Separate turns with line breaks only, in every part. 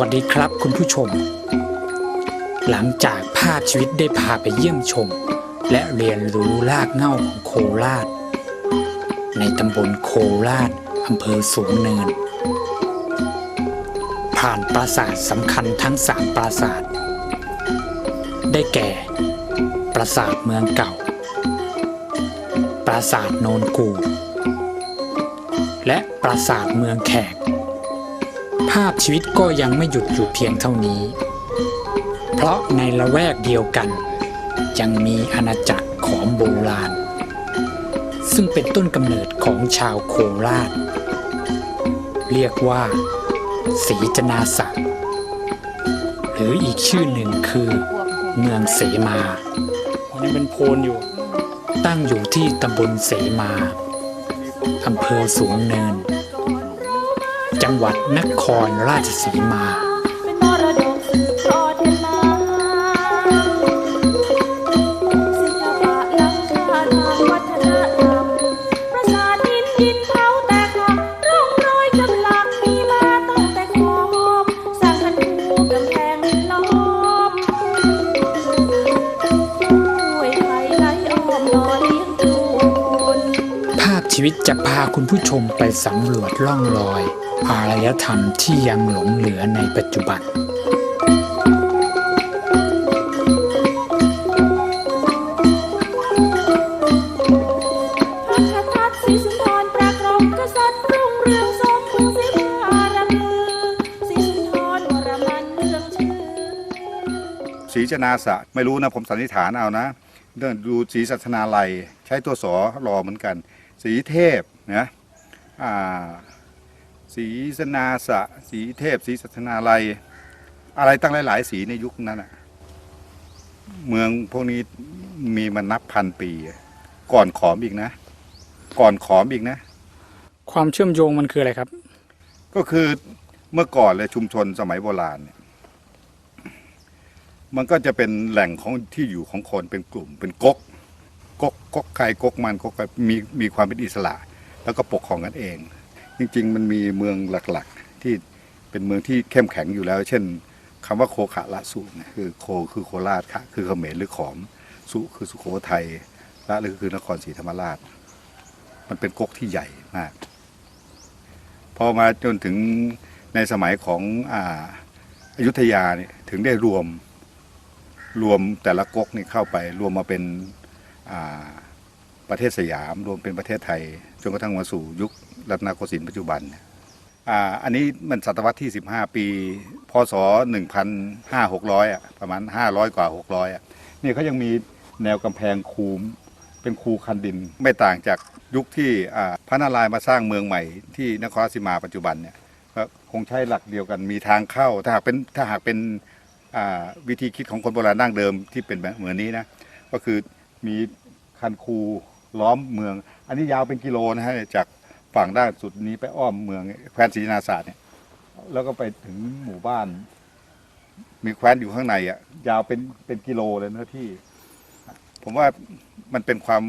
วัสดีครับคุณผู้ชม หลังจากภาพชีวิตได้พาไปเยี่ยมชม และเรียนรู้รากเหง้าของโคราช ในตำบลโคราชอำเภอสูงเนิน ผ่านปราสาทสำคัญทั้งสามปราสาท ได้แก่ ปราสาทเมืองเก่า ปราสาทโนนกู และปราสาทเมืองแขก ภาพชีวิตก็ยังไม่หยุดอยู่เพียงเท่านี้ เพราะในละแวกเดียวกัน ยังมีอาณาจักรของโบราณ ซึ่งเป็นต้นกำเนิดของชาวโคราช เรียกว่าศรีจนาสักหรืออีกชื่อหนึ่งคือ เมืองเสมาวันนี้เป็นโพนอยู่ ตั้งอยู่ที่ตำบลเสมาอำเภอสูงเนิน จังหวัดนครราชสีมา ภาพชีวิตจะพาคุณผู้ชมไปสำรวจล่องรอย อารยธรรมที่ยังหลงเหลือในปัจจุบัน
พัฒทัศน์ศรีสุนทรปรากรมกษัตริย์รุ่งเรืองทรงภูสิมหารมือศรีสุนทรวรมันเมืองชื่อ
ศรีจนาสะไม่รู้นะผมสันนิษฐานเอานะเรื่องดูศรีสัชนาลัย ใช้ตัวสอรอเหมือนกันศรีเทพนะอ่า ศรีสนาสะศรีเทพศรีสัชนาลัย อะไรตั้งหลาย ๆ สีในยุคนั้นอะเมืองพวกนี้มีมานับพันปี ก่อนขอมอีกนะ ก่อนขอมอีกนะ
ความเชื่อมโยงมันคืออะไรครับ
ก็คือเมื่อก่อนเลยชุมชนสมัยโบราณเนี่ยมันก็จะเป็นแหล่งของที่อยู่ของคนเป็นกลุ่มเป็นก๊กก๊กก๊กใครก๊กมันก๊กใครมีมีความเป็นอิสระ แล้วก็ปกครองกันเอง จริงๆ มันมีเมืองหลักๆ ที่เป็นเมืองที่เข้มแข็งอยู่แล้ว เช่นคำว่าโคขะละสุเนี่ยคือโคคือโคราชคะคือเขมรหรือขอมสุคือสุโขทัยละหรือคือนครศรีธรรมราช มันเป็นก๊กที่ใหญ่มาก พอมาจนถึงในสมัยของอ่าอยุธยาเนี่ยถึงได้รวมรวมแต่ละก๊กนี่เข้าไปรวมมาเป็นประเทศสยาม รวมเป็นประเทศไทย จนกระทั่งมาสู่ยุค รัตนโกสินทร์ปัจจุบันอ่าอันนี้มันศตวรรษที่ 15 ปี พศ 1,500อะประมาณ 500 กว่า 600อะนี่เขายังมีแนวกำแพงคูมเป็นคูคันดิน ไม่ต่างจากยุคที่พระนารายณ์มาสร้างเมืองใหม่ที่นครราชสีมาปัจจุบันเนี่ยก็คงใช้หลักเดียวกันมีทางเข้า ถ้าหากเป็นถ้าหากเป็นวิธีคิดของคนโบราณดั้งเดิมที่เป็นแบบเหมือนนี้นะก็คือมีคันคูล้อมเมือง อันนี้ยาวเป็นกิโลนะฮะจาก ฝั่งด้านสุดนี้ไปอ้อมเมืองแคว้นศรีนาศาสตร์เนี่ย แล้วก็ไปถึงหมู่บ้าน มีแคว้นอยู่ข้างในอะ ยาวเป็นเป็นกิโลเลยนะที่ ผมว่ามันเป็นความ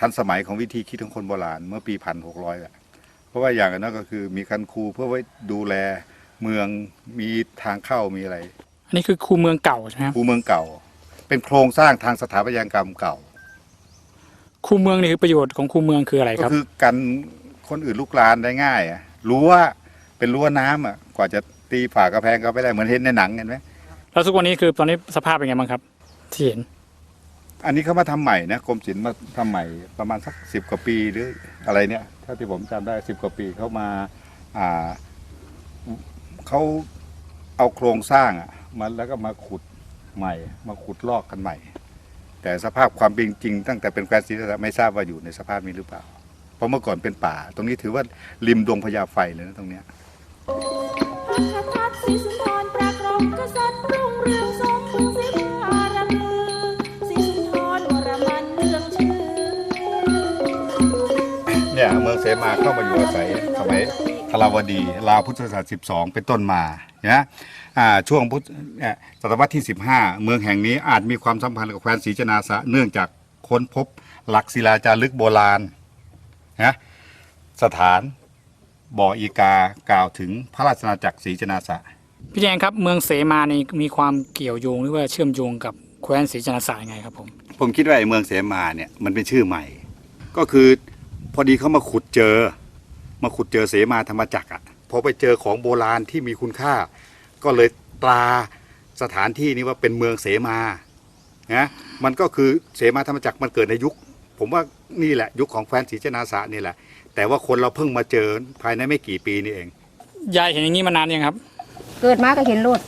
ทันสมัยของวิธีคิดของคนโบราณ เมื่อปีพันหกร้อยอะเพราะว่าอย่างนั้นก็คือมีคันคูเพื่อไว้ดูแลเมืองมีทางเข้ามีอะไร
อันนี้คือคูเมืองเก่าใช่ไหมครับ
คูเมืองเก่า เป็นโครงสร้างทางสถาปัตยกรรมเก่า
คูเมืองนี่คือประโยชน์ของคูเมืองคืออะไรค
ก็
รับ
คือกันคนอื่นลุกลานได้ง่ายอะรั้วเป็นรั้วน้ำอะกว่าจะตีฝากระแพงก็ไม่ได้เหมือนเห็นในหนังเห็นไหม
แล้วทุกวันนี้คือตอนนี้สภาพเป็นไงบ้างครับที่เห็น
อันนี้เขามาทำใหม่นะกรมศิลป์มาทำใหม่ประมาณสักสิบกว่าปีหรืออะไรเนี่ยถ้าที่ผมจำได้สิบกว่าปีเขามาอ่าเขาเอาโครงสร้างอะมาแล้วก็มาขุดใหม่ มาขุดลอกกันใหม่ แต่สภาพความเป็นจริง ตั้งแต่เป็นแควร์ศรีราชาไม่ทราบว่าอยู่ในสภาพนี้หรือเปล่า เพราะเมื่อก่อนเป็นป่า ตรงนี้ถือว่าริมดงพญาไฟเลยนะตรงเนี้ย
พัฒทัศน์ศรีสุนทรปรากรมกษัตริย์รุ่งเรืองทรงภูสิมหารมือศรีสุนทรวรมันเมืองชื่อ
เนี่ยเมืองเสมาเข้ามาอยู่อาศัยสมัย ธาราวดีราวพุทธศตวรรษ12 เป็นต้นมานะอ่าช่วงพุทธเนี่ยศตวรรษที่ 15 เมืองแห่งนี้อาจมีความสัมพันธ์กับแคว้นศรีจนาสะเนื่องจากค้นพบหลักศิลาจารึกโบราณนะสถานบ่ออีกากล่าวถึงพระราชอาณาจักรศรีจนาสะ
พี่แดงครับเมืองเสมานี่มีความเกี่ยวโยงหรือว่าเชื่อมโยงกับแคว้นศรีจนาสายังไงครับผม
ผมคิดว่าไอ้เมืองเสมาเนี่ยมันเป็นชื่อใหม่ ก็คือพอดีเขามาขุดเจอ มาขุดเจอเสมาธรรมจักรอะพอไปเจอของโบราณที่มีคุณค่า ก็เลยตราสถานที่นี้ว่าเป็นเมืองเสมานะมันก็คือเสมาธรรมจักรมันเกิดในยุค ผมว่านี่แหละยุคของแคว้นศรีจนาสะนี่แหละ แต่ว่าคนเราเพิ่งมาเจอภายในไม่กี่ปีนี่เอง
ยายเห็นอย่างนี้มานานยังครับ
เกิดมาก็เห็นรถ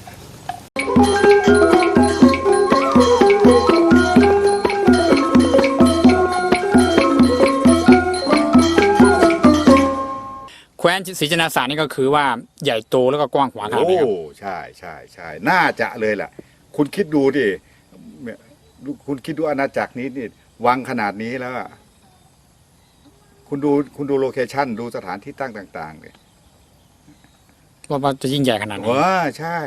ศรีจนาสานี่ก็คือว่าใหญ่โตแล้วก็กว้างขวางขนาด
โอ้
ไหนครับ
ใช่ใช่ใช่น่าจะเลยแหละคุณคิดดูดิเนี่ยคุณคิดดูอาณาจักรนี้นี่วังขนาดนี้แล้วอะคุณดูคุณดูโลเคชั่นดูสถานที่ตั้งต่างๆเลย
ว่าว่าจะยิ่งใหญ่ขนาดไหน
ว้าใช่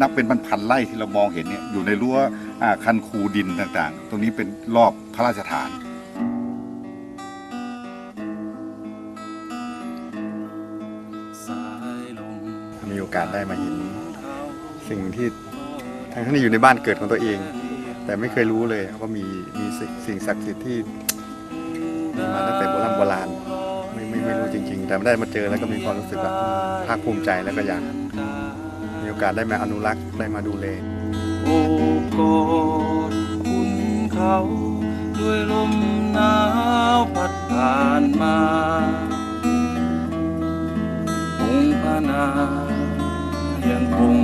นับเป็นพันๆไร่ที่เรามองเห็นเนี่ยอยู่ในรั้วอ่าคันคูดินต่างๆ ตรงนี้เป็นรอบพระราชฐาน
โอกาสได้มาเห็น สิ่งที่ทั้งที่อยู่ในบ้านเกิดของตัวเอง แต่ไม่เคยรู้เลยว่ามีมีสิ่งศักดิ์สิทธิ์ที่มีมาตั้งแต่โบราณโบราณไม่ไม่ไม่รู้จริง ๆ แต่ได้มาเจอแล้วก็มีความรู้สึกแบบภาคภูมิใจแล้วก็อยากมีโอกาสได้มาอนุรักษ์ได้มาดูแล
โอบกอดคุณเขาด้วยลมหนาวพัดผ่านมาองค์พระนา ยังคง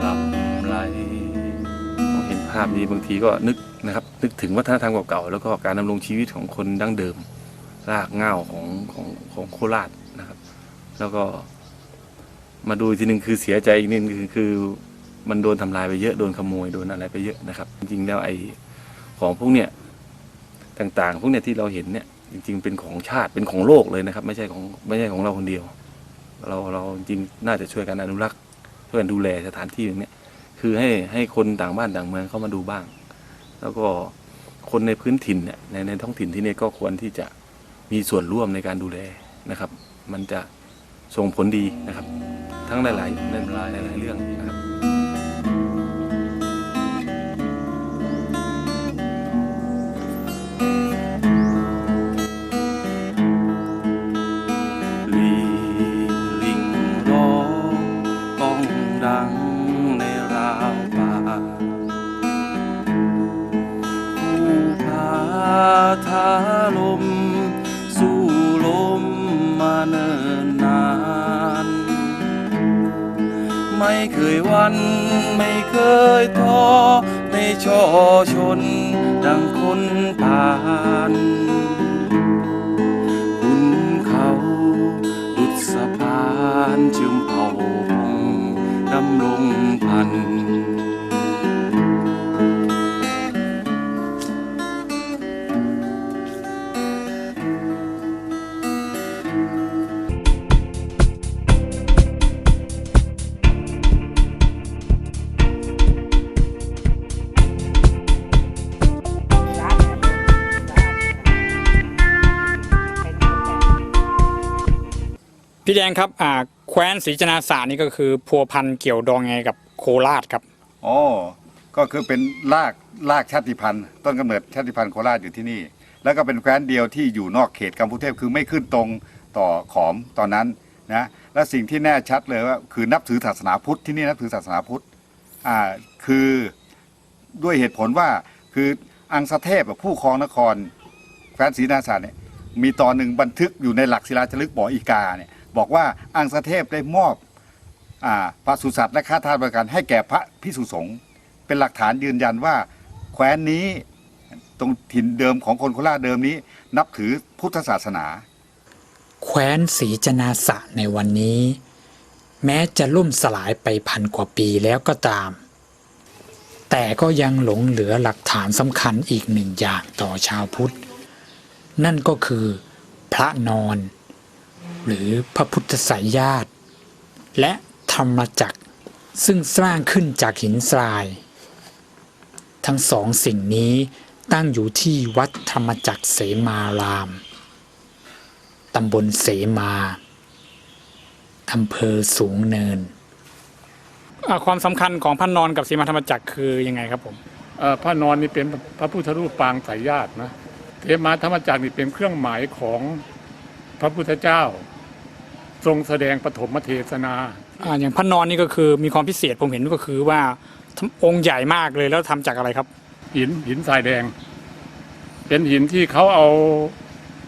หลับไหลผมเห็นภาพนี้บางทีก็นึกนะครับนึกถึงวัฒนธรรมเก่าๆแล้วก็การดำรงชีวิตของคนดั้งเดิม รากเหง้าของของของโคราชนะครับ แล้วก็มาดูทีหนึ่งคือเสียใจอีกนิดนึงคือคือมันโดนทำลายไปเยอะโดนขโมยโดนอะไรไปเยอะนะครับ จริงๆแล้วไอ้ของพวกเนี้ยต่างๆ พวกเนี้ยที่เราเห็นเนี่ยจริง ๆ เป็นของชาติเป็นของโลกเลยนะครับ ไม่ใช่ของไม่ใช่ของเราคนเดียว เราเราจริงๆน่าจะช่วยกันอนุรักษ์ ช่วยกันดูแลสถานที่อย่างนี้คือให้ให้คนต่างบ้านต่างเมืองเข้ามาดูบ้าง แล้วก็คนในพื้นถิ่นเนี่ยในในท้องถิ่นที่นี่ก็ควรที่จะมีส่วนร่วมในการดูแลนะครับ มันจะส่งผลดีนะครับ ทั้งหลายๆหลายหลายๆเรื่องันไม่เคยท้อไม่ช่อชน ดังคนผ่านคุณเขาดุดสะพานเชื่อมเผาพงดำลงพัน
พี่แดงครับอ่าแคว้นศรีจนาสานี่ก็คือพัวพันเกี่ยวดองไงกับโคราชครับ
อ๋อ ก็คือเป็นรากรากชาติพันธุ์ ต้นกำเนิดชาติพันธุ์โคราชอยู่ที่นี่ แล้วก็เป็นแคว้นเดียวที่อยู่นอกเขตกัมพูเทพคือไม่ขึ้นตรงต่อขอมตอนนั้นนะและสิ่งที่แน่ชัดเลยว่าคือนับถือศาสนาพุทธที่นี่นับถือศาสนาพุทธอ่าคือด้วยเหตุผลว่าคืออังสเทพผู้ครองนครแคว้นศรีนาสาเนี่ยมีตอนหนึ่งบันทึกอยู่ในหลักศิลาจารึกบ่ออีกาเนี่ย บอกว่าอังสเทพได้มอบอพระสุสัตว์และค่าทาสบริการให้แก่พระพิสุสงฆ์เป็นหลักฐานยืนยันว่า แคว้นนี้ตรงถิ่นเดิมของคนโคราชเดิมนี้ นับถือพุทธศาสนา
แคว้นศรีจนาสะในวันนี้ แม้จะล่มสลายไปพันกว่าปีแล้วก็ตาม แต่ก็ยังหลงเหลือหลักฐานสำคัญอีกหนึ่งอย่างต่อชาวพุทธ นั่นก็คือพระนอน หรือพระพุทธสายญาติ และธรรมจักรซึ่งสร้างขึ้นจากหินทราย ทั้งสองสิ่งนี้ตั้งอยู่ที่วัดธรรมจักรเสมาราม ตำบลเสมาอำเภอสูงเนิน ความสำคัญของพระนอนกับสีมาธรรมจักรคือยังไงครับผม
เอ่อพระนอนนี่เป็นพระพุทธรูปปางสายญาตินะเทมาธรรมจักรนี่เป็นเครื่องหมายของพระพุทธเจ้า ทรงแสดงปฐมเทศนา
อ่าอย่างพระนอนนี่ก็คือมีความพิเศษผมเห็นก็คือว่าองค์ใหญ่มากเลยแล้วทำจากอะไรครับ
หินหินทรายแดง เป็นหินที่เขาเอา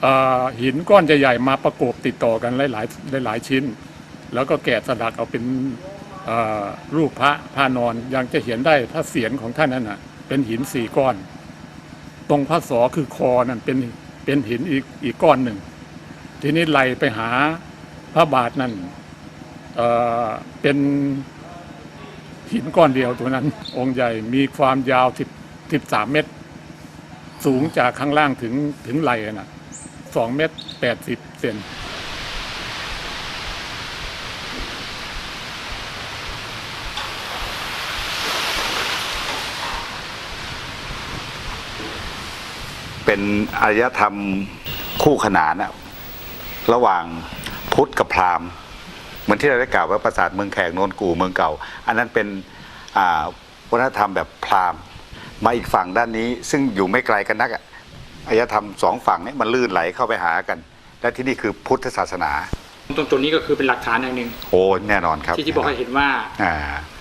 เอ่อหินก้อนใหญ่ๆมาประกบติดต่อกันหลายๆหลายๆชิ้น แล้วก็แกะสลักเอาเป็นเอ่อรูปพระพระนอนยังจะเห็นได้พระเศียรของท่านนั่นน่ะเป็นหินสี่ก้อน ตรงพระศอคือคอนั่นเป็นเป็นหินอีกอีกก้อนหนึ่ง ทีนี้ไล่ไปหา พระบาทนั่นเเป็นหินก้อนเดียวตัวนั้น องค์ใหญ่มีความยาว10 13เมตร สูงจากข้างล่างถึงถึงไหล่น่ะ2เมตร80เซน
เป็นอารยธรรมคู่ขนานอะระหว่าง พุทธกับพราหมณ์เหมือนที่เราได้กล่าวว่าปราสาทเมืองแขกโนนกูเมืองเก่า อันนั้นเป็นอ่าวัฒนธรรมแบบพราหมณ์ มาอีกฝั่งด้านนี้ ซึ่งอยู่ไม่ไกลกันนักอะอารยธรรมสองฝั่งนี้มันลื่นไหลเข้าไปหากัน และที่นี่คือพุทธศาสนา
ตรงตัวนี้ก็คือเป็นหลักฐานอย่างหนึ่ง
โอ้แน่นอนครับ
ที่ที่บอกให้เห็นว่า
อ่า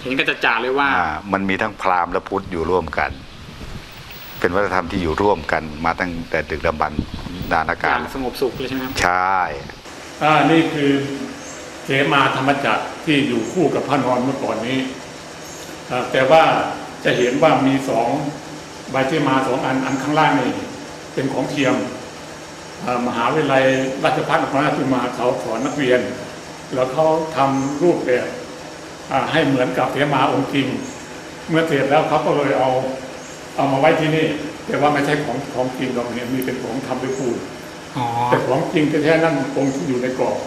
เห็นกันจะจ่าเลยว่า
อ่า มันมีทั้งพราหมณ์และพุทธอยู่ร่วมกัน เป็นวัฒนธรรมที่อยู่ร่วมกันมาตั้งแต่ดึกดำบรรพ์นาน
อ
การ
ย่างสงบสุขเลยใช่ไหมครับ
ใช่
อ่านี่คือเสมาธรรมจักรที่อยู่คู่กับพระนอนเมื่อก่อนนี้ แต่ว่าจะเห็นว่ามีสองใบเสมาสองอันอันข้างล่างนี่เป็นของเทียมมหาวิทยาลัยราชภัฏนครราชสีมาเขาสอนนักเรียน แล้วเขาทำรูปแบบอ่าให้เหมือนกับเสมาองค์จริง เมื่อเสร็จแล้วเขาก็เลยเอาเอามาไว้ที่นี่ แต่ว่าไม่ใช่ของของจริงหรอกเนี่ยมีเป็นของทำด้วยปูน แต่ของจริงแท้ๆนั่นองค์ที่อยู่ในกรอบ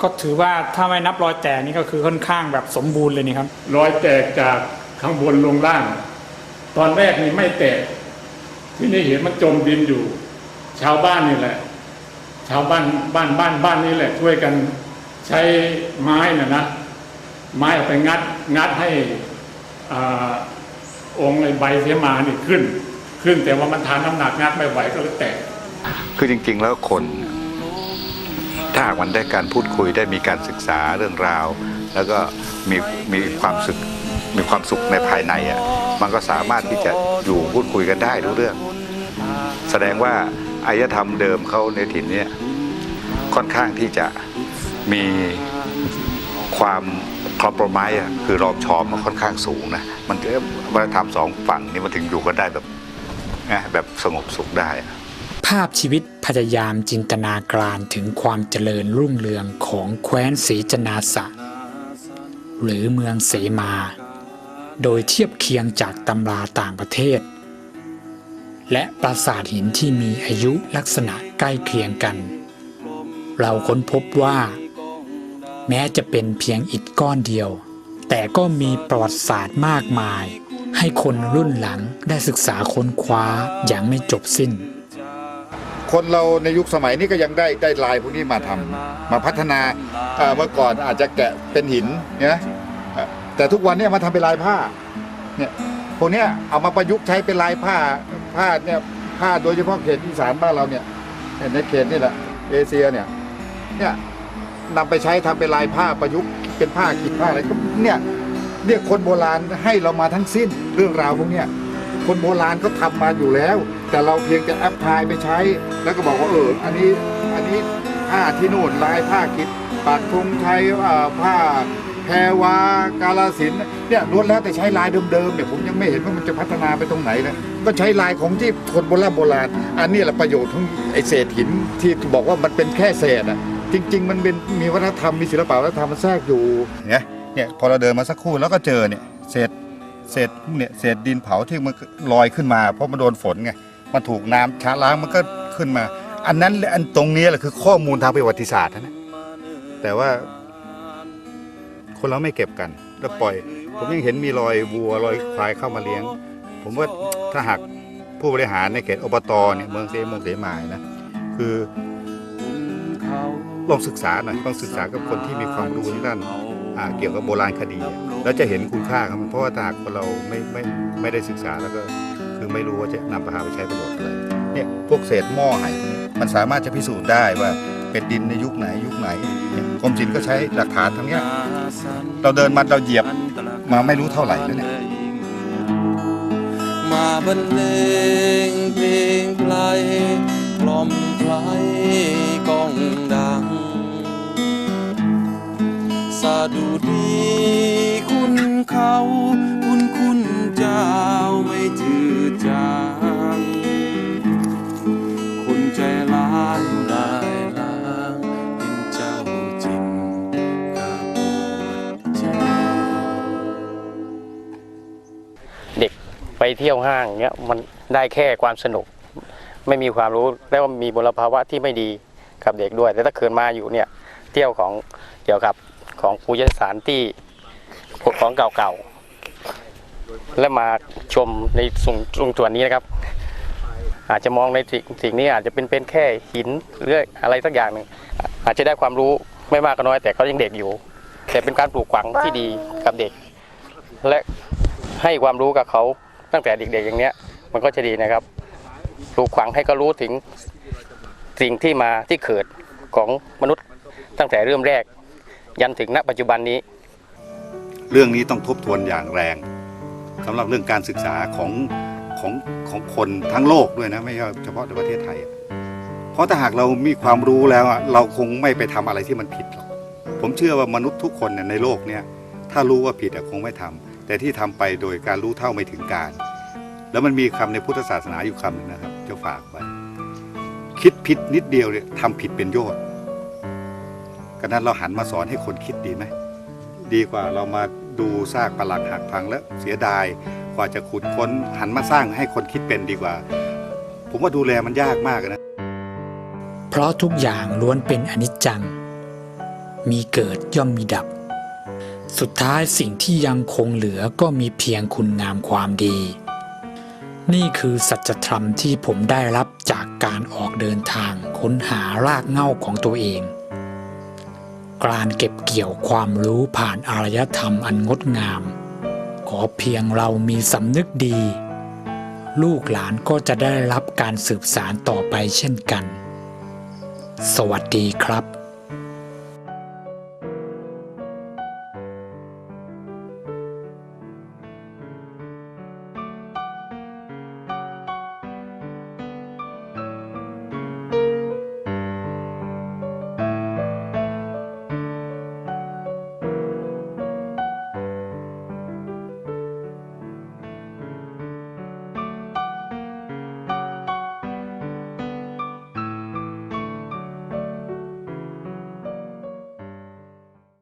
ก็ถือว่าถ้าไม่นับรอยแตกนี่ก็คือค่อนข้างแบบสมบูรณ์เลยนี่ครับ
รอยแตกจากข้างบนลงล่าง ตอนแรกนี่ไม่แตก ที่นี่เห็นมันจมดินอยู่ ชาวบ้านนี่แหละ ชาวบ้านบ้านบ้านบ้านนี่แหละ ช่วยกันใช้ไม้น่ะนะไม้เอาไปงัดงัดให้อาองค์ไอ้ใบเสมานี่ขึ้น ขึ้นแต่ว่ามันทานน้ำหนักงัดไม่ไหวก็เลยแตก
คือจริงๆแล้วคน ถ้าหากมันได้การพูดคุยได้มีการศึกษาเรื่องราว แล้วก็มีมีความสุขมีความสุขในภายในอะมันก็สามารถที่จะอยู่พูดคุยกันได้รู้เรื่อง แสดงว่าอายธรรมเดิมเขาในถิ่นเนี้ยค่อนข้างที่จะมีความคอมโพรไมส์คือรอบชอมมันค่อนข้างสูงนะมันก็วัฒนธรรมสองฝั่งนี้มันถึงอยู่กันได้แบบแบบสงบสุขได้า
พชีวิตพยายามจินตนาการถึงความเจริญรุ่งเรืองของแคว้นศรีจนาสะ หรือเมืองเสมา โดยเทียบเคียงจากตำราต่างประเทศ และปราสาทหินที่มีอายุลักษณะใกล้เคียงกัน เราค้นพบว่า แม้จะเป็นเพียงอิฐก้อนเดียว แต่ก็มีประวัติศาสตร์มากมาย ให้คนรุ่นหลังได้ศึกษาค้นคว้าอย่างไม่จบสิ้น
คนเราในยุคสมัยนี้ก็ยังได้ได้ลายพวกนี้มาทำมาพัฒนาเอ่อเมื่อก่อนอาจจะแกะเป็นหินเนี่ยแต่ทุกวันเนี้มาทำเป็นลายผ้าเนี่ยพวกเนี้ยเอามาประยุกต์ใช้เป็นลายผ้าผ้าเนี่ยผ้าโดยเฉพาะเขตอีสานบ้านเราเนี่ยในเขตนี่แหละเอเชียเนี่ยเนี่ยนำไปใช้ทำเป็นลายผ้าประยุกต์เป็นผ้าขีดผ้าอะไรก็เนี่ยเรียกคนโบราณให้เรามาทั้งสิ้นเรื่องราวพวกเนี้ยคนโบราณก็ทำมาอยู่แล้ว แต่เราเพียงจะแอปพลายไปใช้ แล้วก็บอกว่าเอออันนี้อันนี้ผ้าที่นู่นลายผ้ากิดปักธงไทยอ่าผ้าแพรวากาลสินเนี่ยล้วนแล้วแต่ใช้ลายเดิมๆเนี่ยผมยังไม่เห็นว่ามันจะพัฒนาไปตรงไหนนะก็ใช้ลายของที่คนโบราณโบราณ อันนี้แหละประโยชน์ของไอเศษหินที่บอกว่ามันเป็นแค่เศษอะจริง ๆ มันเป็นมีวัฒนธรรมมีศิลปะวัฒนธรรมมันแทรกอยู่เนี่ยเนี่ยพอเราเดินมาสักครู่แล้วก็เจอเนี่ยเศษเศษเนี่ยเศษดินเผาที่มันลอยขึ้นมา เพราะมันโดนฝนไง มันถูกน้ำชะล้างมันก็ขึ้นมา อันนั้นและอันตรงนี้แหละคือข้อมูลทางประวัติศาสตร์นะแต่ว่า คนเราไม่เก็บกัน แล้วปล่อย ผมยังเห็นมีรอยวัวรอยควายเข้ามาเลี้ยง ผมว่าถ้าหากผู้บริหารในเขตอบตเนี่ยเมืองเสมงเสมายนะคือลองศึกษาหน่อยต้องศึกษากับคนที่มีความรู้ด้านอ่าเกี่ยวกับโบราณคดีอะแล้วจะเห็นคุณค่าของมันเพราะว่าถ้าหากเราไม่ไม่ไม่ได้ศึกษาแล้วก็ คือไม่รู้ว่าจะนำไปหาไปใช้ประโยชน์อะไรเนี่ยพวกเศษหม้อไหพวกนี้มันสามารถจะพิสูจน์ได้ว่าเป็นดินในยุคไหนยุคไหนเนี่ยกรมศิลป์ก็ใช้หลักฐานทั้งเนี้ยเราเดินมาเราเหยียบมาไม่รู้เท่าไหร่แล้วเนี่ย
มาบรรเลงเพลงไพลกล่อมไพลกองดัง สาดุดีคุณเขา คุณคุณเจ้า ไปเที่
ยวห้างเนี้ยมันได้แค่ความสนุก ไม่มีความรู้แล้วมีมลภาวะที่ไม่ดีกับเด็กด้วย แต่ถ้าเกิดมาอยู่เนี่ยเที่ยวของเกี่ยวกับของปูยสถานที่ของเก่าๆและมาชมในส่วนตรงส่วนนี้นะครับ อาจจะมองในสิ่งสิ่งนี้อาจจะเป็นเป็นแค่หินหรืออะไรสักอย่างหนึ่งอาจจะได้ความรู้ไม่มากก็น้อย แต่เขายังเด็กอยู่ แต่เป็นการปลูกฝังที่ดีกับเด็ก และให้ความรู้กับเขา ตั้งแต่เด็กๆอย่างเนี้ยมันก็จะดีนะครับปลูกฝังให้เขารู้ถึงสิ่งที่มาที่เกิดของมนุษย์ตั้งแต่เริ่มแรก ยันถึงณปัจจุบันนี้
เรื่องนี้ต้องทบทวนอย่างแรงสำหรับเรื่องการศึกษาของของของคนทั้งโลกด้วยนะ ไม่ใช่เฉพาะในประเทศไทย เพราะถ้าหากเรามีความรู้แล้วเราคงไม่ไปทำอะไรที่มันผิดหรอกผมเชื่อว่ามนุษย์ทุกคนเนี่ยในโลกเนี่ยถ้ารู้ว่าผิดคงไม่ทำ แต่ที่ทำไปโดยการรู้เท่าไม่ถึงการ แล้วมันมีคำในพุทธศาสนาอยู่คำหนึ่งนะครับจะฝากไว้คิดผิดนิดเดียวเนี่ยทำผิดเป็นโยชน์กันนั้นเราหันมาสอนให้คนคิดดีไหมดีกว่าเรามาดูซากปลักหักพังแล้วเสียดายกว่าจะขุดค้นหันมาสร้างให้คนคิดเป็นดีกว่า ผมว่าดูแลมันยากมากนะ
เพราะทุกอย่างล้วนเป็นอนิจจัง มีเกิดย่อมมีดับ สุดท้ายสิ่งที่ยังคงเหลือก็มีเพียงคุณงามความดี นี่คือสัจธรรมที่ผมได้รับจากการออกเดินทางค้นหารากเหง้าของตัวเอง การเก็บเกี่ยวความรู้ผ่านอารยธรรมอันงดงาม ขอเพียงเรามีสำนึกดี ลูกหลานก็จะได้รับการสืบสารต่อไปเช่นกัน สวัสดีครับ